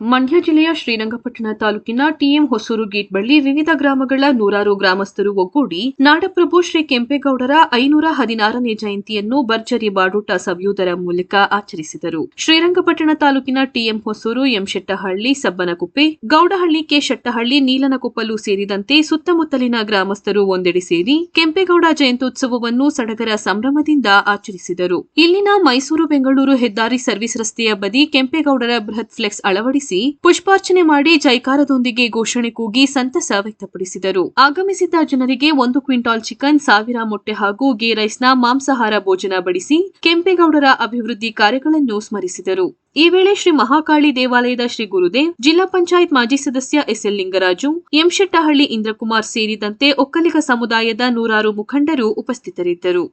ಮಂಡ್ಯ ಜಿಲ್ಲೆಯ ಶ್ರೀರಂಗಪಟ್ಟಣ ತಾಲೂಕಿನ TM Hosur gate ಬಳಿ ವಿವಿಧ ಗ್ರಾಮಗಳ ನೂರಾರು ಗ್ರಾಮಸ್ಥರು ಒಗ್ಗೂಡಿ ನಾಡಪ್ರಭು ಶ್ರೀ ಕೆಂಪೇಗೌಡರ ಐನೂರ ಹದಿನಾರನೇ ಜಯಂತಿಯನ್ನು ಭರ್ಜರಿ ಬಾಡೂಟ ಸವಿಯುವುದರ ಮೂಲಕ ಆಚರಿಸಿದರು. ಶ್ರೀರಂಗಪಟ್ಟಣ ತಾಲೂಕಿನ TM Hosur M Shettahalli Sabbanakuppe, Gowdahalli K Shettahalli Neelanakoppalu ಸೇರಿದಂತೆ ಸುತ್ತಮುತ್ತಲಿನ ಗ್ರಾಮಸ್ಥರು ಒಂದೆಡೆ ಸೇರಿ ಕೆಂಪೇಗೌಡ ಜಯಂತ್ಯುತ್ಸವವನ್ನು ಸಡಗರ ಸಂಭ್ರಮದಿಂದ ಆಚರಿಸಿದರು. ಇಲ್ಲಿನ ಮೈಸೂರು ಬೆಂಗಳೂರು ಹೆದ್ದಾರಿ ಸರ್ವಿಸ್ ರಸ್ತೆಯ ಬದಿ ಕೆಂಪೇಗೌಡರ ಬೃಹತ್ ಫ್ಲೆಕ್ಸ್ ಅಳವಡಿಸಿ ಪುಷ್ಪಾರ್ಚನೆ ಮಾಡಿ ಜೈಕಾರದೊಂದಿಗೆ ಘೋಷಣೆ ಕೂಗಿ ಸಂತಸ ವ್ಯಕ್ತಪಡಿಸಿದರು. ಆಗಮಿಸಿದ ಜನರಿಗೆ ಒಂದು ಕ್ವಿಂಟಾಲ್ ಚಿಕನ್, ಸಾವಿರ ಮೊಟ್ಟೆ ಹಾಗೂ ಗೇ ರೈಸ್ನ ಮಾಂಸಾಹಾರ ಭೋಜನ ಬಡಿಸಿ ಕೆಂಪೇಗೌಡರ ಅಭಿವೃದ್ಧಿ ಕಾರ್ಯಗಳನ್ನು ಸ್ಮರಿಸಿದರು. ಈ ವೇಳೆ ಶ್ರೀ ಮಹಾಕಾಳಿ ದೇವಾಲಯದ ಶ್ರೀ ಗುರುದೇವ್, ಜಿಲ್ಲಾ ಪಂಚಾಯತ್ ಮಾಜಿ ಸದಸ್ಯ ಎಸ್ಎಲ್ ಲಿಂಗರಾಜು, ಎಂಶೆಟ್ಟಹಳ್ಳಿ ಇಂದ್ರಕುಮಾರ್ ಸೇರಿದಂತೆ ಒಕ್ಕಲಿಗ ಸಮುದಾಯದ ನೂರಾರು ಮುಖಂಡರು ಉಪಸ್ಥಿತರಿದ್ದರು.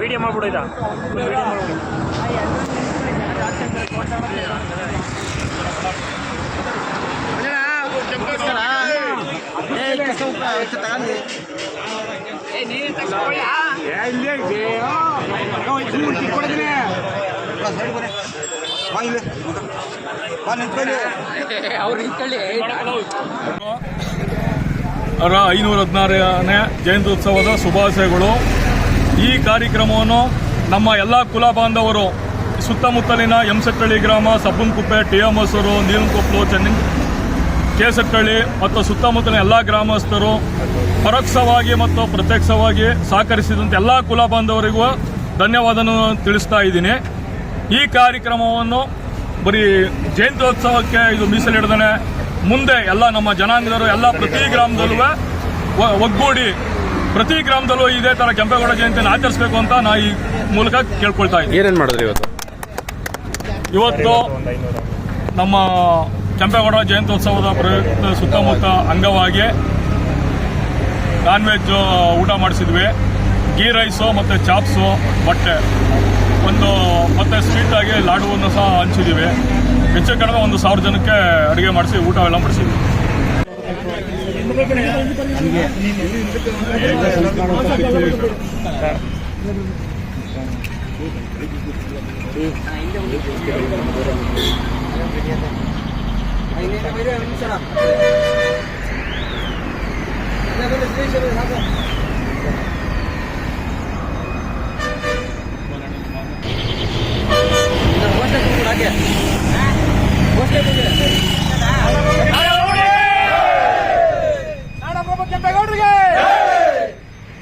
ವಿಡಿಯೋ ಮಾಡ್ಬಿಡು ಇದ ವಿಡಿಯೋ ಮಾಡ್ಬಿಡು ಅವರ ಐನೂರ ಹದಿನಾರನೇ ಜಯಂತ್ಯುತ್ಸವದ ಶುಭಾಶಯಗಳು. ಈ ಕಾರ್ಯಕ್ರಮವನ್ನು ನಮ್ಮ ಎಲ್ಲ ಕುಲ ಬಾಂಧವರು, ಸುತ್ತಮುತ್ತಲಿನ ಎಂಸಟ್ಟಳ್ಳಿ ಗ್ರಾಮ ಸಬ್ಬನಕುಪ್ಪೆ ಟಿ ಎಂ ಹೊಸೂರು ನೀಲಂಕೊಪ್ಪಲು ಚೆನ್ನ ಕೇಸಟ್ಟಳ್ಳಿ ಮತ್ತು ಸುತ್ತಮುತ್ತಲಿನ ಎಲ್ಲ ಗ್ರಾಮಸ್ಥರು ಪರೋಕ್ಷವಾಗಿ ಮತ್ತು ಪ್ರತ್ಯಕ್ಷವಾಗಿ ಸಹಕರಿಸಿದಂಥ ಎಲ್ಲ ಕುಲ ಬಾಂಧವರಿಗೂ ಧನ್ಯವಾದವನ್ನು ತಿಳಿಸ್ತಾ ಇದ್ದೀನಿ. ಈ ಕಾರ್ಯಕ್ರಮವನ್ನು ಬರೀ ಜಯಂತ್ಯೋತ್ಸವಕ್ಕೆ ಇದು ಮೀಸಲಿಡದೇ ಮುಂದೆ ಎಲ್ಲ ನಮ್ಮ ಜನಾಂಗದವರು ಎಲ್ಲ ಪ್ರತಿ ಗ್ರಾಮದಲ್ಲೂ ಒಗ್ಗೂಡಿ ಪ್ರತಿ ಗ್ರಾಮದಲ್ಲೂ ಇದೇ ಥರ ಕೆಂಪೇಗೌಡ ಜಯಂತಿಯನ್ನು ಆಚರಿಸಬೇಕು ಅಂತ ನಾ ಈ ಮೂಲಕ ಕೇಳ್ಕೊಳ್ತಾ ಇದ್ದೀನಿ. ಏನೇನು ಮಾಡಿದ್ರಿ ಇವತ್ತು? ಇವತ್ತು ನಮ್ಮ ಕೆಂಪೇಗೌಡ ಜಯಂತ್ಯೋತ್ಸವದ ಪ್ರಯುಕ್ತ ಸುತ್ತಮುತ್ತ ಅಂಗವಾಗಿ ನಾನ್ ವೆಜ್ ಊಟ ಮಾಡಿಸಿದ್ವಿ. ಗೀ ರೈಸು ಮತ್ತು ಚಾಪ್ಸು ಬಟ್ಟೆ. ಒಂದು, ಮತ್ತು ಸ್ವೀಟಾಗಿ ಲಾಡುವನ್ನು ಸಹ ಹಂಚಿದ್ದೀವಿ ಹೆಚ್ಚು ಕಡಿಮೆ ಒಂದು ಸಾವಿರ ಜನಕ್ಕೆ ಅಡುಗೆ ಮಾಡಿಸಿ ಊಟ ಎಲ್ಲ ಮಾಡಿಸಿದ್ವಿ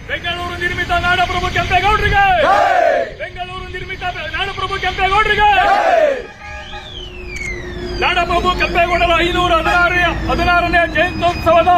ಬೆಂಗಳೂರು ನಿರ್ಮಿತ ನಾಡಪ್ರಭು ಕೆಂಪೇಗೌಡರಿಗೆ. ಬೆಂಗಳೂರು ನಿರ್ಮಿತ ನಾಡಪ್ರಭು ಕೆಂಪೇಗೌಡರಿಗೆ. ನಾಡಪ್ರಭು ಕೆಂಪೇಗೌಡರ ಐನೂರ ಹದಿನಾರನೇ ಹದಿನಾರನೇ ಜಯಂತ್ಯೋತ್ಸವದ